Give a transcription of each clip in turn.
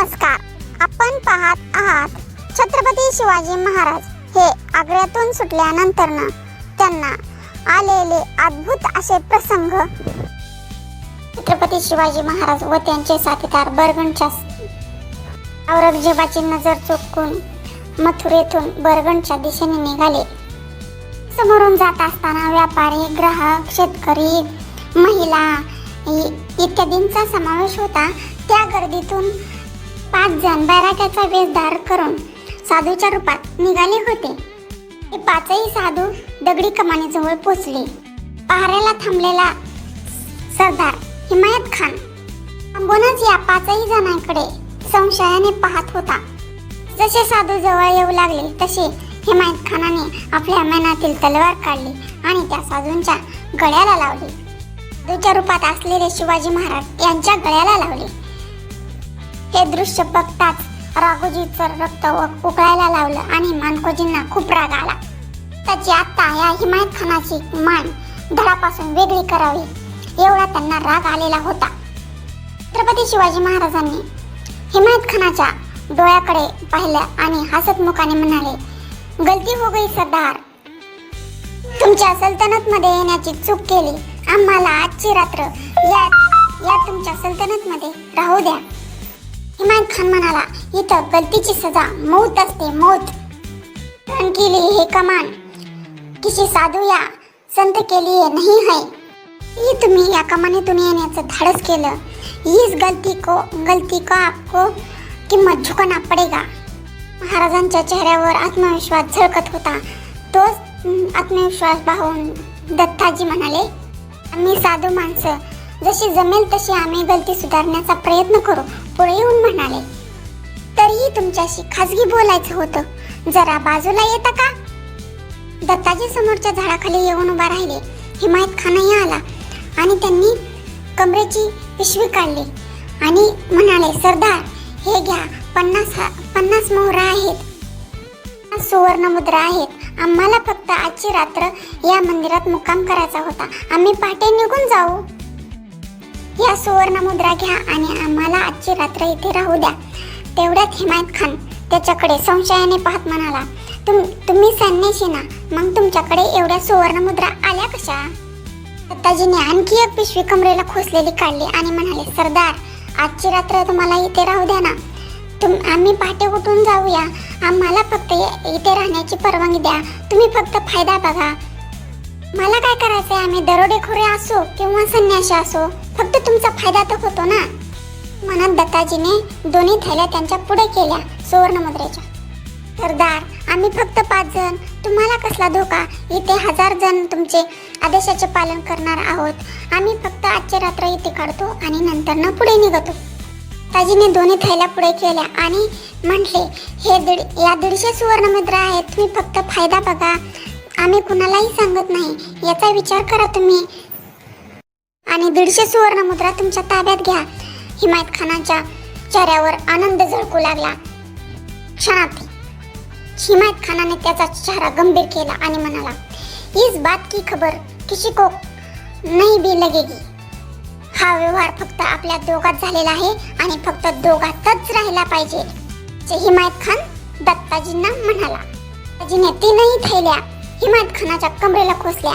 नमस्कार. आपण पाहत आहात छत्रपती शिवाजी महाराज हे आग्र्यातून सुटल्यानंतर त्यांना आलेले अद्भुत असे प्रसंग. छत्रपती शिवाजी महाराज व त्यांचे साथीदार बरगणच्या औरंगजेबाची नजर चुकून मथुरेतून बरगणच्या दिशेने निघाले. समोरून जात असताना व्यापारी ग्राहक शेतकरी महिला इत्यादींचा समावेश होता. त्या गर्दीतून पाच जण बैराट्याचा वेश धार करून साधूच्या रूपात निघाले होते. ते पाचही साधू दगडी कमानीजवळ पोचले. पहाऱ्याला थांबलेला सरदार हिमायत खान. थांबूनच या पाचही जणांकडे संशयाने पाहत होता. जसे साधू जवळ येऊ लागले तसे हिमायत खानाने आपल्या मनातील तलवार काढली आणि त्या साधूंच्या गळ्याला लावली. साधूच्या रूपात असलेले शिवाजी महाराज यांच्या गळ्याला लावले. हे दृश्य बघताच राघोजीचं रक्त उकळायला लावलं आणि मानकोजींना खूप राग आला. त्याची आत्ता या हिमायत खानाची मान धडापासून वेगळी करावी एवढा त्यांना राग आलेला होता. छत्रपती शिवाजी महाराजांनी हिमायत खानाच्या डोळ्याकडे पाहिलं आणि हसतमुखाने म्हणाले गलती हो गई सरदार. तुमच्या सल्तनतमध्ये येण्याची चूक केली. आम्हाला आजची रात्र या या तुमच्या सल्तनतमध्ये राहू द्या. हिमायत खान म्हणाला इथं गलतीची सजा मौत असते मौत. रण केली हे कमान. किशी साधू या संत केली लिए नाही है. ये तुम्ही या कमानीतून येण्याचं धाडस केलं. हीच गलती को गलती को आपको किंमत झुकाना पडेगा. महाराजांच्या चेहऱ्यावर आत्मविश्वास झळकत होता. तोच आत्मविश्वास पाहून दत्ताजी म्हणाले आम्ही साधू माणसं. जशी जमेल तशी आम्ही गलती सुधारण्याचा प्रयत्न करू. पुढे येऊन म्हणाले तरीही तुमच्याशी खाजगी बोलायचं होतं. जरा बाजूला येतं का? दत्ताजी समोरच्या झाडाखाली येऊन उभा राहिले. हिमायत खानही आला आणि त्यांनी कमरेची पिशवी काढली आणि म्हणाले सरदार हे घ्या. पन्नास हा- पन्नास मोहरा आहेत. सुवर्ण मुद्रा आहेत. आम्हाला फक्त आजची रात्र या मंदिरात मुक्काम करायचा होता. आम्ही पहाटे निघून जाऊ. या सुवर्ण मुद्रा घ्या आणि आम्हाला आजची रात्र इथे राहू द्या. तेवढ्यात हिमायत खान त्याच्याकडे संशयाने पाहत म्हणाला तुम तुम्ही सैन्याशी ना मग तुमच्याकडे एवढ्या सुवर्ण मुद्रा आल्या कशा? दत्ताजीने आणखी एक पिशवी कमरेला खोसलेली काढली आणि म्हणाले सरदार आजची रात्र तुम्हाला इथे राहू द्या ना. तुम आम्ही पहाटे उठून जाऊया. आम्हाला फक्त इथे राहण्याची परवानगी द्या. तुम्ही फक्त फायदा बघा. मला काय करायचंय? आम्ही दरोडेखोरे असो किंवा संन्याशी असो फक्त तुमचा फायदा तर होतो ना? म्हणत दत्ताजीने दोन्ही थैल्या त्यांच्या पुढे केल्या सुवर्णमुद्रेच्या. सरदार आम्ही फक्त पाच जण. तुम्हाला कसला धोका? इथे हजार जण तुमचे आदेशाचे पालन करणार आहोत. आम्ही फक्त आजची रात्र इथे काढतो आणि नंतर पुढे निघतो. ताजीने दोन्ही थैल्या पुढे केल्या आणि म्हटले हे दीड या दीडशे सुवर्णमुद्रा आहेत. तुम्ही फक्त फायदा बघा. आम्ही कुणालाही सांगत नाही. याचा विचार करा तुम्ही. आणि दीडशे सुवर्णमुद्रा तुमच्या ताब्यात घ्या. हिमायत खानाच्या चेहऱ्यावर आनंद झळकू लागला. क्षणात हिमायत खानाने त्याचा चेहरा गंभीर केला आणि म्हणाला इस बात की खबर किसी को नहीं भी लगेगी. हा व्यवहार फक्त आपल्या दोघात झालेला आहे आणि फक्त दोघातच राहिला पाहिजे. हिमायत खान दत्ताजींना म्हणाला. दत्ताजीने तीनही थैल्या हिमायत खानाच्या कमरेला खोसल्या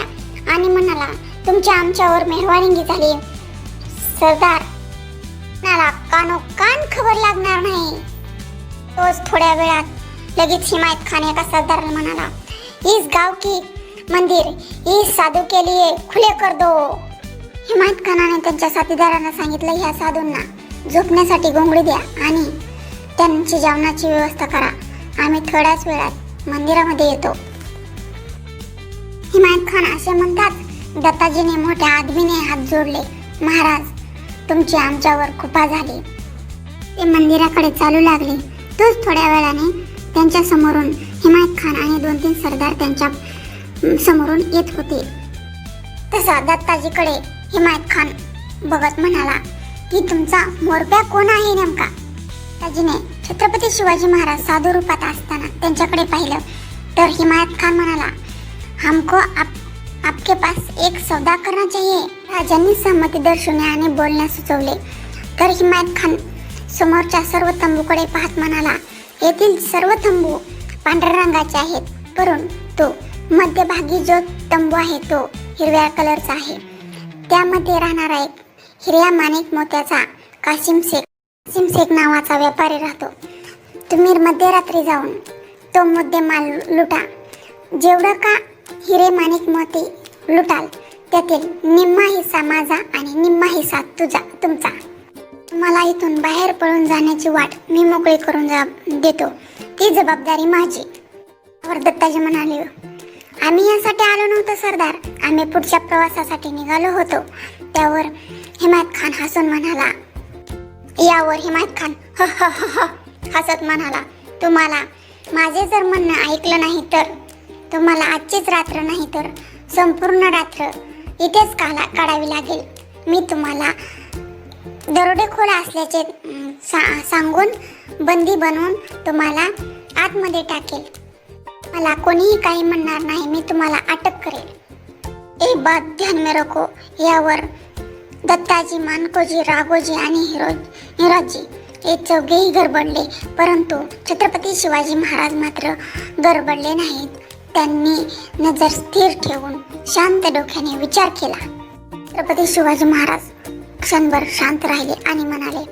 आणि म्हणाला तुमच्या आमच्यावर मेहरवानिंगी झाली. सरदार नाला कानो कान खबर लागणार नाही. तोच थोड्या वेळात लगेच हिमायत खान एका सरदाराला म्हणाला इस गाव की मंदिर इस साधू के लिए खुले कर दो. हिमायत खानाने त्यांच्या साथीदारांना सांगितलं ह्या साधूंना झोपण्यासाठी घोंगडी द्या आणि त्यांची जेवणाची व्यवस्था करा. आम्ही थोड्याच वेळात मंदिरामध्ये येतो. हिमायत खान असे म्हणतात दत्ताजीने मोठ्या आदमीने हात जोडले. महाराज तुमची आमच्यावर कृपा झाली. ते मंदिराकडे चालू लागले. तोच थोड्या वेळाने त्यांच्या समोरून हिमायत खान आणि दोन तीन सरदार त्यांच्या समोरून येत होते. तसा दत्ताजीकडे हिमायत खान बघत म्हणाला की तुमचा मोरप्या कोण आहे नेमका? दत्ताजीने छत्रपती शिवाजी महाराज साधू रूपात असताना त्यांच्याकडे पाहिलं तर हिमायत खान म्हणाला हमको आप आपके पास एक सौदा करना चाहिए। राजांनी सहमती दर्शवणे आणि बोलण्यास सुचवले. तर हिमायत खान समोरच्या सर्व तंबूकडे पाहत म्हणाला येथील सर्व तंबू पांढऱ्या रंगाचे आहेत परंतु मध्यभागी जो तंबू आहे तो हिरव्या कलरचा आहे. त्यामध्ये राहणारा एक हिरव्या माणिक मोत्याचा कासिम शेख कासिम शेख नावाचा व्यापारी राहतो. तुम्ही मध्यरात्री जाऊन तो मुद्देमाल लुटा. जेवढं का हिरे माणिक मोती लुटाल. त्यातील निम्मा हिस्सा माझा आणि निम्मा हिस्सा तुझा तुमचा. मला इथून बाहेर पळून जाण्याची वाट मी मोकळी करून जा देतो. ती जबाबदारी माझी. वर दत्ताजी म्हणाले आम्ही यासाठी आलो नव्हतो सरदार. आम्ही पुढच्या प्रवासासाठी निघालो होतो. त्यावर हिमायत खान हसून म्हणाला यावर हिमायत खान ह ह हसत म्हणाला तुम्हाला माझे जर म्हणणं ऐकलं नाही तर तुम्हाला आजचीच रात्र नाही तर संपूर्ण रात्र इथेच काला काढावी लागेल. मी तुम्हाला दरोडेखोर असल्याचे सा सांगून बंदी बनवून तुम्हाला आतमध्ये टाकेल. मला कोणीही काही म्हणणार नाही मी तुम्हाला अटक करेल. ए बात ध्यान में रखो यावर दत्ताजी मानकोजी राघोजी आणि हिरो हिरोजी हे चौघेही गरबडले परंतु छत्रपती शिवाजी महाराज मात्र गरबडले नाहीत. त्यांनी नजर स्थिर ठेवून शांत डोक्याने विचार केला. छत्रपती शिवाजी महाराज क्षणभर शांत राहिले आणि म्हणाले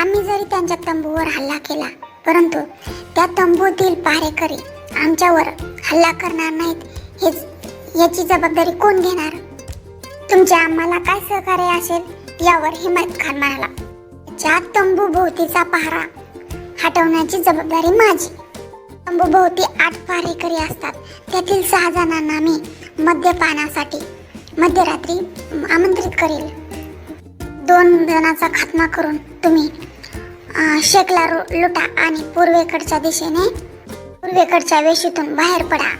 आम्ही जरी त्यांच्या तंबूवर हल्ला केला परंतु त्या तंबूतील पहारेकरी आमच्यावर हल्ला करणार नाहीत हेच याची जबाबदारी कोण घेणार? तुमच्या आम्हाला काय सहकार्य असेल यावर हिमत खान म्हणाला. ज्या तंबू भोवतीचा पहारा हटवण्याची जबाबदारी माझी. तंबूभोवती आठ पारेकरी असतात. त्यातील सहा जणांना मी मद्यपानासाठी मध्यरात्री आमंत्रित करेल. दोन जणांचा खात्मा करून तुम्ही शेकला लुटा आणि पूर्वेकडच्या दिशेने पूर्वेकडच्या वेशीतून बाहेर पडा.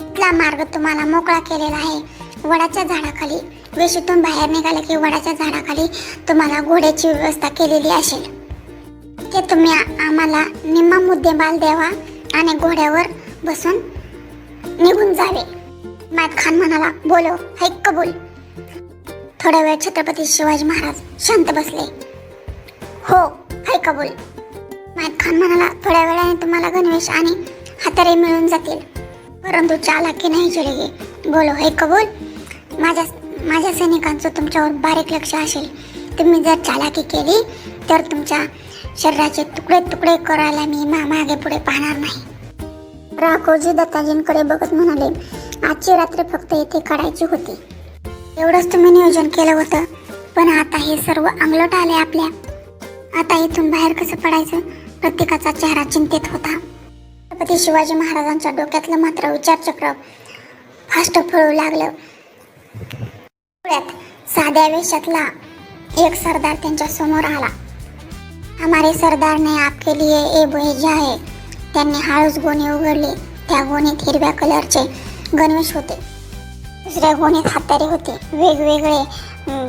इथला मार्ग तुम्हाला मोकळा केलेला आहे. वडाच्या झाडाखाली वेशीतून बाहेर निघाले की वडाच्या झाडाखाली तुम्हाला घोड्याची व्यवस्था केलेली असेल. ते तुम्ही आम्हाला निम्मा मुद्देमाल द्यावा आणि घोड्यावर बसून निघून जावे. मायत खान म्हणाला बोलो हैक कबूल. थोड्या वेळ छत्रपती शिवाजी महाराज शांत बसले. हो हाय कबूल. मायत खान म्हणाला थोड्या वेळाने तुम्हाला गणवेश आणि हातारे मिळून जातील. परंतु चालाकी नाही चिडगे बोलो हे कबूल. माझ्या माझ्या सैनिकांचं तुमच्यावर बारीक लक्ष असेल. तुम्ही जर चालाकी केली तर तुमच्या शरीराचे तुकडे तुकडे करायला मी मा मागे पुढे पाहणार नाही. राघोजी दत्ताजींकडे बघत म्हणाले आजची रात्र फक्त येथे काढायची होती. एवढंच तुम्ही नियोजन केलं होतं. पण आता हे सर्व अंगलट आले आपल्या. आता इथून बाहेर कसं पडायचं? प्रत्येकाचा चेहरा चिंतेत होता. छत्रपती शिवाजी महाराजांच्या डोक्यातलं मात्र विचारचक्र फास्ट फळू लागलं. पुण्यात साध्या वेशातला एक सरदार त्यांच्यासमोर आला. हमारे सरदारने आपके लिए ए भेजा आहे त्यांनी हळूच गोणे उघडले. त्या गोणीत हिरव्या कलरचे गणवेश होते. दुसऱ्या गोणीत हातारे होते. वेगवेगळे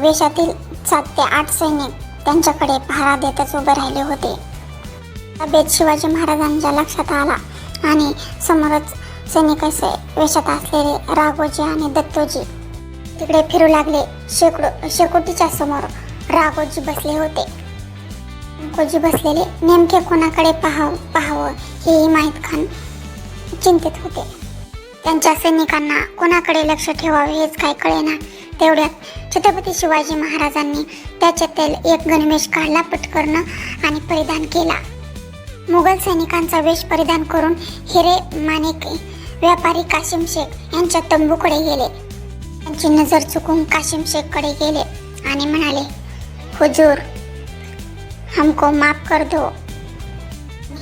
वेशातील सात ते आठ सैनिक त्यांच्याकडे पहारा देतच उभे राहिले होते. बेत शिवाजी महाराजांच्या लक्षात आला आणि समोरच सैनिक असे वेशात असलेले राघोजी आणि दत्तोजी तिकडे फिरू लागले. शेकडो शेकोटीच्या समोर राघोजी बसले होते. राघोजी बसलेले नेमके कोणाकडे पाहाव पाहावं हेही माहीत खान चिंतित होते. त्यांच्या सैनिकांना कोणाकडे लक्ष ठेवावे हेच काय कळेना. तेवढ्यात छत्रपती शिवाजी महाराजांनी त्याच्यातील एक गणवेश काढला पटकर्ण आणि परिधान केला. मुघल सैनिकांचा वेश परिधान करून हिरे माणिक व्यापारी काशिम शेख यांच्या तंबूकडे गेले. त्यांची नजर चुकून काशिम शेखकडे गेले आणि म्हणाले हुजूर हमको माफ कर दो।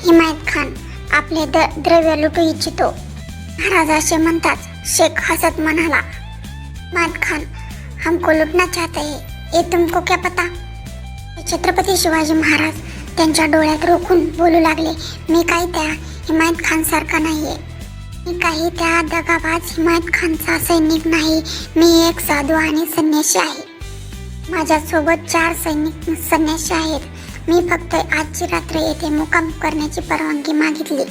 हिमायत खान आपले द द्रव्य लुटू इच्छितो। महाराज असे म्हणतात शेख हसत म्हणाला हिमायत खान हमको लुटना चाहते है ये तुमको क्या पता? छत्रपती शिवाजी महाराज त्यांच्या डोळ्यात रोखून बोलू लागले मी काही त्या हिमायत खान सारखा नाहीये. मी काही त्या दगाबाज हिमायत खानचा सैनिक नाही. मी एक साधू आणि संन्यासी आहे. माझ्यासोबत चार सैनिक संन्यासी आहेत. मी फक्त आजची रात्र येथे मुक्काम करण्याची परवानगी मागितली.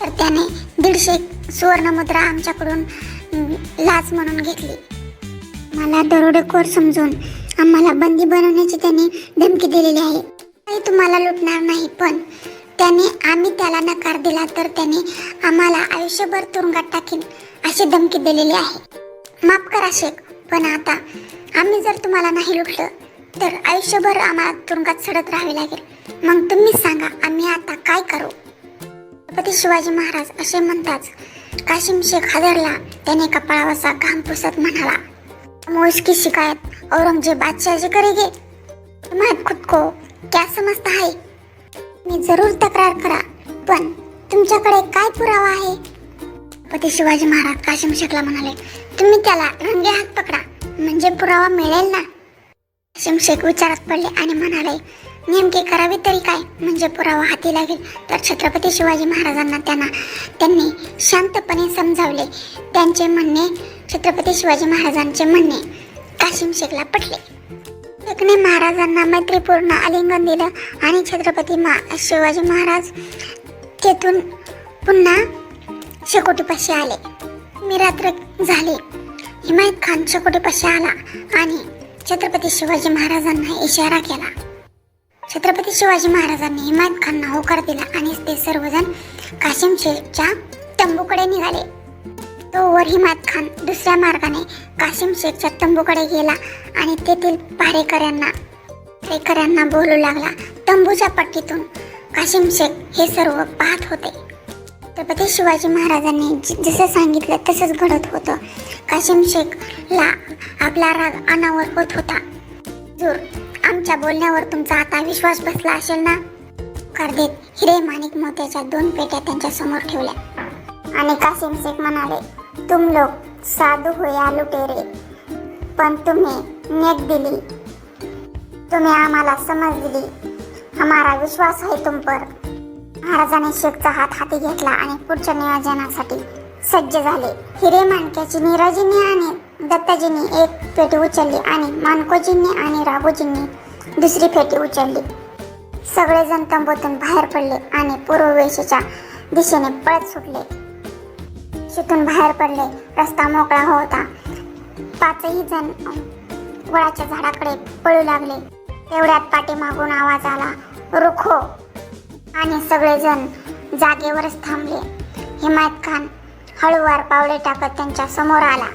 तर त्याने दीडशे सुवर्णमुद्रा आमच्याकडून लाच म्हणून घेतली. मला दरोडेखोर समजून आम्हाला बंदी बनवण्याची त्याने धमकी दिलेली आहे. काही तुम्हाला लुटणार नाही पण त्याने आम्ही त्याला नकार दिला तर त्याने आम्हाला आयुष्यभर तुरुंगात टाकेल अशी धमकी दिलेली आहे. माफ करा शेख पण आता आम्ही जर तुम्हाला नाही लुटलं तर आयुष्यभर आम्हाला तुरुंगात सडत राहावे लागेल. मग तुम्ही सांगा आम्ही आता काय करू? छत्रपती शिवाजी महाराज असे म्हणताच काशिम शेख हजरला त्याने कपाळावरचा घाम पुसत म्हणाला मोजकी शिकायत औरंगजेब बादशाह जी करेगे तुम्हात खुद को क्या समजता आहे? मी जरूर तक्रार करा पण तुमच्याकडे काय पुरावा आहे? छत्रपती शिवाजी महाराज काशिम शेखला म्हणाले तुम्ही त्याला रंगे हात पकडा म्हणजे पुरावा मिळेल ना? काशिम विचारात पडले आणि म्हणाले नेमके करावे तरी काय? म्हणजे पुरावा हाती लागेल. तर छत्रपती शिवाजी महाराजांना त्यांना त्यांनी शांतपणे समजावले. त्यांचे म्हणणे छत्रपती शिवाजी महाराजांचे म्हणणे काशिम शेखला पटले? शेखने महाराजांना मैत्रीपूर्ण आलिंगन दिलं आणि छत्रपती मा शिवाजी महाराज तेथून पुन्हा शेकोटीपाशी आले. मी रात्र झाली. हिमायत खान शेकोटीपाशी आला आणि छत्रपती शिवाजी महाराजांना इशारा केला. छत्रपती शिवाजी महाराजांनी हिमायत खानना होकार दिला आणि ते सर्वजण काशिम शेखच्या तंबूकडे निघाले. तो वर हिमायत खान दुसऱ्या मार्गाने काशिम शेखच्या तंबूकडे गेला आणि तेथील पारेकऱ्यांना पारेकऱ्यांना बोलू लागला. तंबूच्या पट्टीतून काशिम शेख हे सर्व पाहत होते. छत्रपती शिवाजी महाराजांनी जसं सांगितलं तसंच घडत होतं. काशिम शेखला आपला राग अनावर होत होता. जोर आमच्या बोलण्यावर तुमचा आता विश्वास बसला असेल ना? कर्देत हिरे माणिक मोत्याच्या दोन पेट्या त्यांच्यासमोर ठेवल्या. आणि कासिम शेख म्हणाले तुम लोक साधू होया लुटेरे पण तुम्ही नेक दिली. तुम्ही आम्हाला समज दिली. हमारा विश्वास आहे तुम पर. महाराजाने शेखचा हात हाती घेतला आणि पुढच्या नियोजनासाठी सज्ज झाले. हिरे मानक्याची नीरजींनी आणि दत्ताजींनी एक पेटी उचलली आणि मानकोजींनी आणि राघोजींनी दुसरी पेटी उचलली. सगळेजण तंबूतून बाहेर पडले आणि पूर्ववेशेच्या दिशेने पळत सुटले. शेतून बाहेर पडले. रस्ता मोकळा होता. पाचही जण वळाच्या झाडाकडे पळू लागले. तेवढ्यात पाठीमागून आवाज आला रुखो आणि सगळेजण जागेवरच थांबले. हिमायत खान हळूवार पावले टाकत त्यांच्यासमोर आला.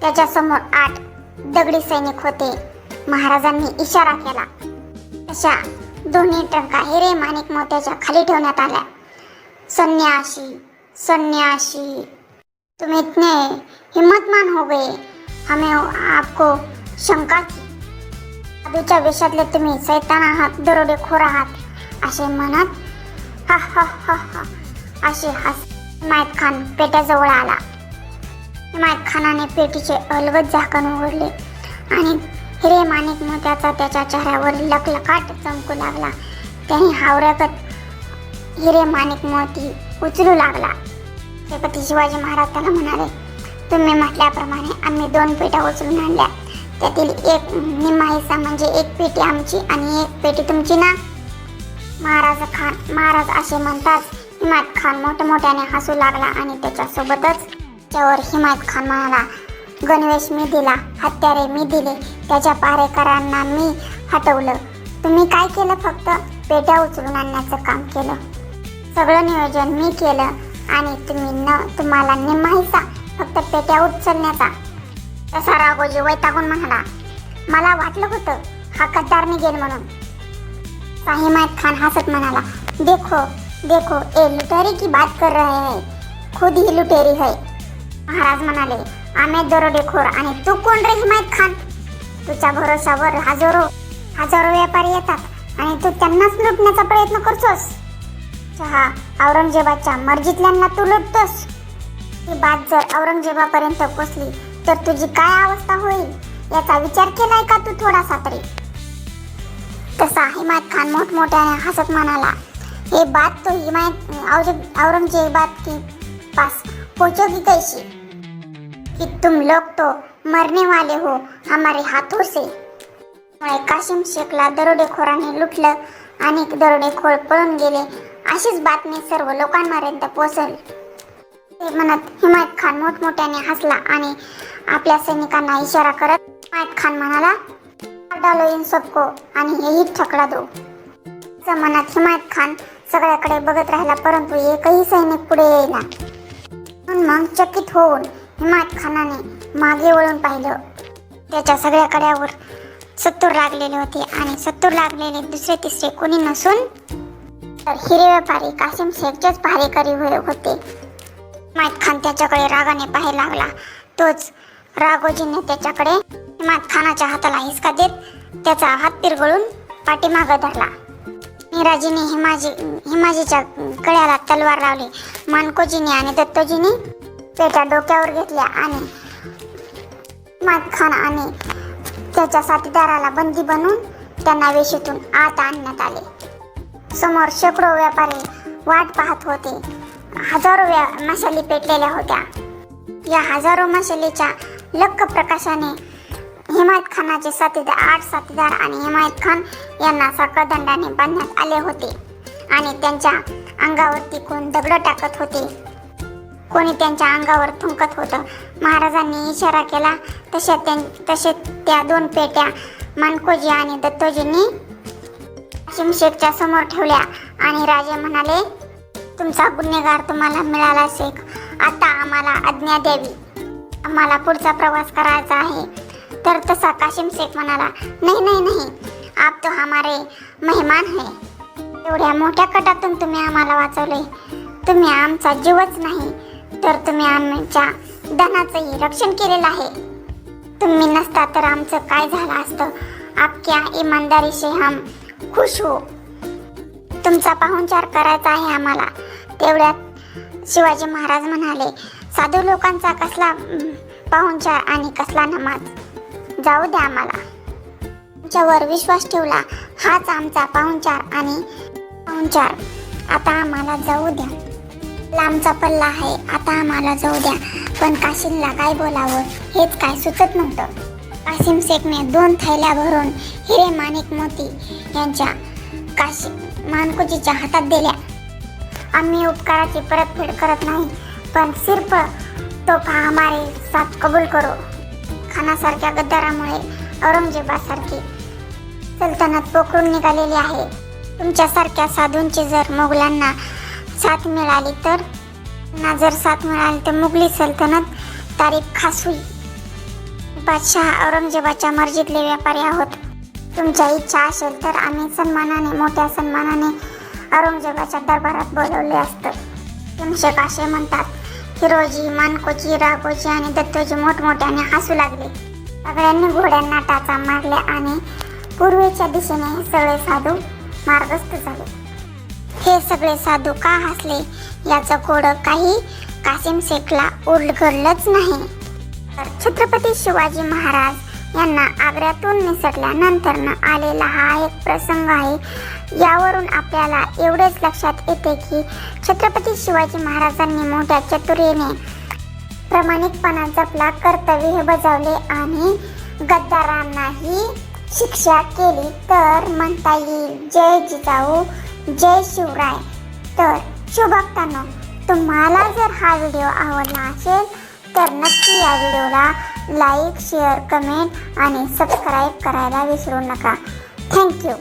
त्याच्यासमोर आठ दगडी सैनिक होते. महाराजांनी इशारा केला. तशा दोन्ही टंका हिरे माणिक मोत्याच्या खाली ठेवण्यात आल्या. संन्याशी संन्याशी तुम इतने हिम्मतमान हो गए. हमें आपको शंका की. साधूच्या वेशातले तुम्ही सैतान आहात दरोडेखोर आहात. असे म्हणत हा हा हा हा असे हस हिमायत खान पेट्याजवळ आला. हिमायत खानाने पेटीचे अलगद झाकण उघडले आणि हिरे माणिक मोत्याचा त्याच्या चेहऱ्यावर लखलखाट चमकू लागला. त्याने हावऱ्यागत हिरे माणिक मोती उचलू लागला. छत्रपती शिवाजी महाराज त्याला म्हणाले तुम्ही म्हटल्याप्रमाणे आम्ही दोन पेट्या उचलून आणल्या. त्यातील एक निम्मा हिस्सा म्हणजे एक पेटी आमची आणि एक पेटी तुमची ना? महाराज खान महाराज असे म्हणताच हिमायत खान मोठमोठ्याने हसू लागला आणि त्याच्यासोबतच त्यावर हिमायत खान म्हणाला गणवेश मी दिला हत्यारे मी दिले त्याच्या पारेकरांना मी हटवलं. तुम्ही काय केलं फक्त? पेट्या उचलून आणण्याचं काम केलं. सगळं नियोजन मी केलं आणि तुम्ही न तुम्हाला निम्मा हिस्सा फक्त पेट्या उचलण्याचा. तसा राघोजी वैतागून म्हणाला मला वाटलं होतं हा गद्दार निघेल म्हणून. साहिमायत खान हसत म्हणाला देखो देखो ए लुटेरी की बात कर रहे है. खुद ही लुटेरी है. महाराज म्हणाले आम्ही दरोडेखोर आणि तू कोण रे हिमायत खान? तुझ्या भरोशावर हजारो हजारो व्यापारी येतात आणि तू त्यांनाच लुटण्याचा प्रयत्न करतोस. चहा औरंगजेबाच्या मर्जीतल्यांना तू लुटतोस. ही बात जर औरंगजेबापर्यंत पोचली तर तुझी काय अवस्था होईल? याचा विचार केलाय का तू थोडासा तरी? तसा हिमायत खान मोठमोठ्याने हसत म्हणाला हे बात तो हिमायत औरंगजेबात की पास पोचोगी कैसी? कि तुम लोग तो मरने वाले हो हमारे हाथों से. त्यामुळे काशिम शेखला दरोडेखोराने लुटलं आणि दरोडेखोर पळून गेले. अशीच बातमी सर्व लोकांपर्यंत पोहोचली. ते म्हणत हिमायत खान मोठमोठ्याने हसला आणि आपल्या सैनिकांना इशारा करत हिमायत खान म्हणाला डालो इन सबको आणि हेही ठकडा दो जमानात हिमायत खान सगळ्याकडे बघत राहिला परंतु एकही सैनिक पुढे येईना. म्हणून मग चकित होऊन हिमायत खानाने मागे वळून पाहिलं. त्याच्या सगळ्या कड्यावर सत्तूर लागलेले होते आणि सत्तूर लागलेले दुसरे तिसरे कोणी नसून तर हिरे व्यापारी कासिम शेखचेच पहारेकरी होते. हिमायत खान त्याच्याकडे रागाने पाहायला लागला. तोच राघोजीने त्याच्याकडे हिमायत खानाच्या हाताला हिसका देत त्याचा हात पिरगळून पाठीमागं धरला. मिराजीने हिमाजी हिमाजीच्या कळ्याला तलवार लावली. मानकोजीने आणि दत्तोजीने पेट्या डोक्यावर घेतल्या आणि हिमायत खान आणि त्याच्या साथीदाराला बंदी बनवून त्यांना वेशीतून आत आणण्यात आले. समोर शेकडो व्यापारी वाट पाहत होते. हजारो व्या मशाली पेटलेल्या होत्या. या हजारो मशालीच्या लक्क प्रकाशाने हिमायत खानाचे साथीदार आठ साथीदार आणि हिमायत खान यांना साखळदंडाने बांधण्यात आले होते आणि त्यांच्या अंगावरती कोण दगड टाकत होते. कोणी त्यांच्या अंगावर थुंकत होतं. महाराजांनी इशारा केला तशा त्यां तसे त्या दोन पेट्या मानकोजी आणि दत्तोजींनी शिमशेखच्या समोर ठेवल्या आणि राजे म्हणाले तुमचा गुन्हेगार तुम्हाला मिळाला शेख आता आम्हाला आज्ञा द्यावी. आम्हाला पुढचा प्रवास करायचा आहे. तर तसा काशिम शेख म्हणाला नाही नाही नाही. आप तो हमारे मेहमान है. एवढ्या मोठ्या कटातून तुम्ही आम्हाला वाचवले. तुम्ही आमचा जीवच नाही तर तुम्ही आमच्या धनाचंही रक्षण केलेलं आहे. तुम्ही नसता तर आमचं काय झालं असतं? आपल्या इमानदारीशी हम खुश हो. तुमचा पाहुणचार करायचा आहे आम्हाला. तेवढ्यात शिवाजी महाराज म्हणाले साधू लोकांचा कसला पाहुणचार आणि कसला नमाज. जाऊ द्या आम्हाला. आमच्यावर विश्वास ठेवला हाच आमचा पाहुणचार आणि पाहुणचार. आता आम्हाला जाऊ द्या. लांबचा पल्ला आहे आता आम्हाला जाऊ द्या. पण काशीमला काय बोलावं हेच काय सुचत नव्हतं. कासिम शेखने दोन थैल्या भरून हिरे माणिक मोती यांच्या काशी मानकुजीच्या हातात दिल्या. आम्ही उपकाराची परतफेड करत नाही. पण सिर्फ तोफा हमारे साथ कबूल करो. खानासारख्या गद्दारामुळे औरंगजेबासारखी सल्तनत पोखरून निघालेली आहे. तुमच्यासारख्या साधूंची जर मुघलांना साथ मिळाली तर? ना जर साथ मिळाली तर मुघली सल्तनत तारीफ खास होईल. बादशाह औरंगजेबाच्या मर्जीतले व्यापारी आहोत. तुमच्या इच्छा असेल तर आम्ही सन्मानाने मोठ्या सन्मानाने औरंगजेबाच्या दरबारात बोलवले असतं. तुमचे असे म्हणतात हिरोजी मानकोची राघोजी आणि दत्तोजी मोठमोठ्याने हसू लागले. सगळ्यांनी घोड्यांना टाचा मारल्या आणि पूर्वेच्या दिशेने सगळे साधू मार्गस्थ झाले. हे सगळे साधू का हसले? याचं कोडं काही कासिम शेखला उलगडलंच नाही. तर छत्रपती शिवाजी महाराज यांना आग्र्यातून निसटल्यानंतर आलेला हा एक प्रसंग आहे. यावरून आपल्याला एवढेच लक्षात येते की छत्रपती शिवाजी महाराजांनी मोठ्या चतुरीने प्रामाणिकपणा जपला कर्तव्य हे बजावले आणि गद्दारांनाही शिक्षा केली. तर म्हणता येईल जय जिजाऊ जय शिवराय. तर शुभक्तांना तुम्हाला जर हा व्हिडिओ आवडला असेल तर नक्की या व्हिडिओला लाईक शेअर कमेंट आणि सबस्क्राईब करायला विसरू नका. थँक्यू